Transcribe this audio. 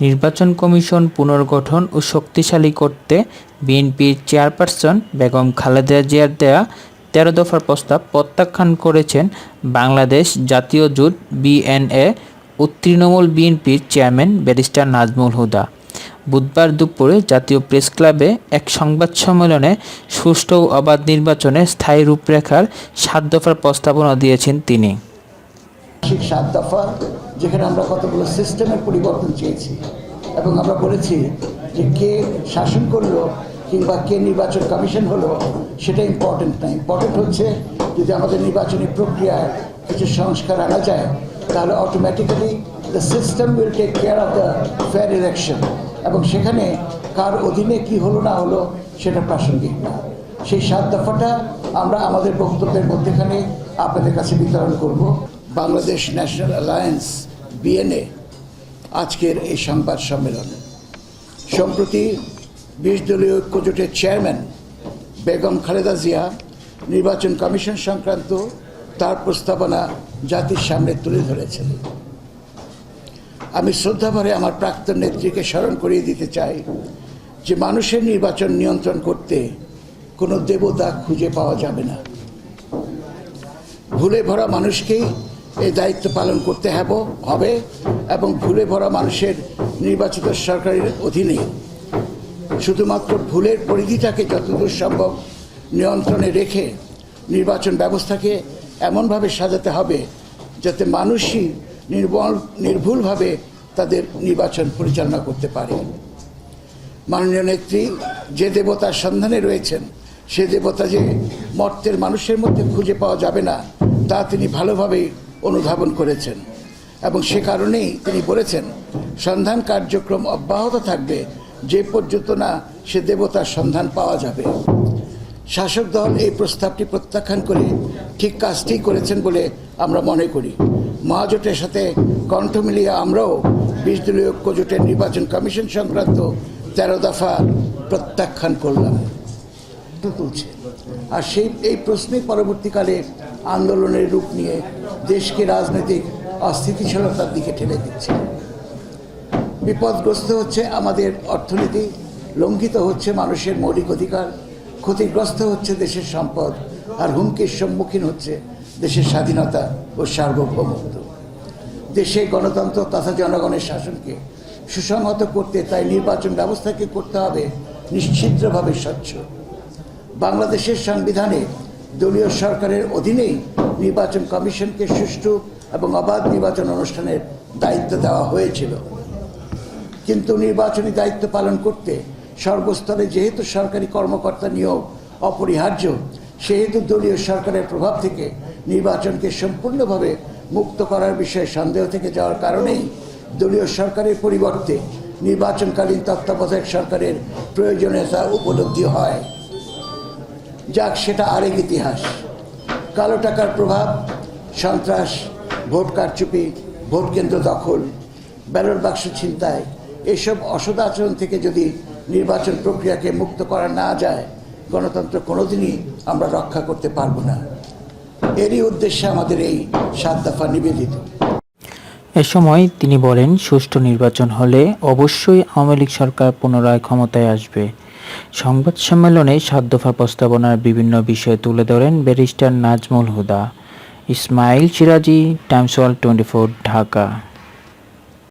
নির্বাচন কমিশন পুনর্গঠন ও শক্তিশালী করতে বিএনপির চেয়ারপারসন বেগম খালেদা জিয়ার দেয়া তেরো দফার প্রস্তাব প্রত্যাখ্যান করেছেন বাংলাদেশ জাতীয় জোট বিএনএ ও তৃণমূল বিএনপির চেয়ারম্যান ব্যারিস্টার নাজমুল হুদা। বুধবার দুপুরে জাতীয় প্রেস ক্লাবে এক সংবাদ সম্মেলনে সুষ্ঠু ও অবাধ নির্বাচনে স্থায়ী রূপরেখার সাত দফার প্রস্তাবনা দিয়েছেন তিনি। ঠিক সাত দফা, যেখানে আমরা কতগুলো সিস্টেমের পরিবর্তন চেয়েছি। এবং আমরা বলেছি যে কে শাসন করল কিংবা কে নির্বাচন কমিশন হলো, সেটা ইম্পর্টেন্ট না। ইম্পর্টেন্ট হচ্ছে যদি আমাদের নির্বাচনী প্রক্রিয়ায় কিছু সংস্কার আনা যায়, তাহলে automatically the system will take care of the fair election এবং সেখানে কার অধীনে কি হলো না হলো, সেটা প্রাসঙ্গিক না। সেই সাত দফাটা আমরা আমাদের বক্তব্যের মধ্যেখানে আপনাদের কাছে বিতরণ করব। বাংলাদেশ ন্যাশনাল অ্যালায়েন্স, বিএনএ, আজকের এই সংবাদ সম্মেলনে। সম্প্রতি বিশ দলীয় ঐক্যজোটের চেয়ারম্যান বেগম খালেদা জিয়া, নির্বাচন কমিশন সংক্রান্ত তার প্রস্তাবনা জাতির সামনে তুলে ধরেছেন। আমি শ্রদ্ধাভরে আমার প্রাক্তন নেত্রীকে স্মরণ করিয়ে দিতে চাই যে মানুষের নির্বাচন নিয়ন্ত্রণ করতে কোনো দেবতা খুঁজে পাওয়া যাবে না। ভুলে ভরা মানুষকেই এই দায়িত্ব পালন করতে হব হবে এবং ভুলে ভরা মানুষের নির্বাচিত সরকারের অধীনে। শুধুমাত্র ভুলের পরিধিটাকে যতদূর সম্ভব নিয়ন্ত্রণে রেখে নির্বাচন ব্যবস্থাকে এমনভাবে সাজাতে হবে যাতে মানুষই নির্বল, নির্ভুলভাবে তাদের নির্বাচন পরিচালনা করতে পারে। মাননীয় নেত্রী যে দেবতার সন্ধানে রয়েছেন, সে দেবতা যে মর্তের মানুষের মধ্যে খুঁজে পাওয়া যাবে না, তা তিনি ভালোভাবেই অনুধাবন করেছেন। এবং সে কারণেই তিনি বলেছেন, সন্ধান কার্যক্রম অব্যাহত থাকবে, যে পর্যন্ত না সে দেবতার সন্ধান পাওয়া যাবে। শাসক দল এই প্রস্তাবটি প্রত্যাখ্যান করে ঠিক কাজটি করেছেন বলে আমরা মনে করি। মহাজোটের সাথে কণ্ঠ মিলিয়ে আমরাও বিশ দলীয় ঐক্যজোটের নির্বাচন কমিশন সংক্রান্ত তেরো দফা প্রত্যাখ্যান করলাম। তুলছে আর সেই, এই প্রশ্নে পরবর্তীকালে আন্দোলনের রূপ নিয়ে দেশকে রাজনৈতিক অস্থিতিশীলতার দিকে ঠেলে দিচ্ছে। বিপদগ্রস্ত হচ্ছে আমাদের অর্থনীতি, লঙ্ঘিত হচ্ছে মানুষের মৌলিক অধিকার, ক্ষতিগ্রস্ত হচ্ছে দেশের সম্পদ, আর হুমকির সম্মুখীন হচ্ছে দেশের স্বাধীনতা ও সার্বভৌমত্ব। দেশে গণতন্ত্র তথা জনগণের শাসনকে সুসংহত করতে তাই নির্বাচন ব্যবস্থাকে করতে হবে নিশ্চিদ্রভাবে স্বচ্ছ। বাংলাদেশের সংবিধানে দলীয় সরকারের অধীনেই নির্বাচন কমিশনকে সুষ্ঠু এবং অবাধ নির্বাচন অনুষ্ঠানের দায়িত্ব দেওয়া হয়েছিল। কিন্তু নির্বাচনী দায়িত্ব পালন করতে সর্বস্তরে যেহেতু সরকারি কর্মকর্তা নিয়োগ অপরিহার্য, সেহেতু দলীয় সরকারের প্রভাব থেকে নির্বাচনকে সম্পূর্ণভাবে মুক্ত করার বিষয়ে সন্দেহ থেকে যাওয়ার কারণেই দলীয় সরকারের পরিবর্তে নির্বাচনকালীন তত্ত্বাবধায়ক সরকারের প্রয়োজনীয়তা উপলব্ধি হয়। যাক, সেটা আরেক ইতিহাস। কালো টাকার প্রভাব, সন্ত্রাস, ভোট কারচুপি, ভোট কেন্দ্র দখল, ব্যালট বাক্স ছিনতাই, এসব অসদাচরণ থেকে যদি নির্বাচন প্রক্রিয়াকে মুক্ত করা না যায়, গণতন্ত্র কোনোদিনই আমরা রক্ষা করতে পারব না। এরই উদ্দেশ্যে আমাদের এই সাত দফা নিবেদিত। এ সময় তিনি বলেন, সুষ্ঠু নির্বাচন হলে অবশ্যই আওয়ামী লীগ সরকার পুনরায় ক্ষমতায় আসবে। সংবাদ সম্মেলনে সাত দফা প্রস্তাবনার বিভিন্ন বিষয় তুলে ধরেন barrister Nazmul Huda. Ismail Siraji, Times wall twenty four, Dhaka.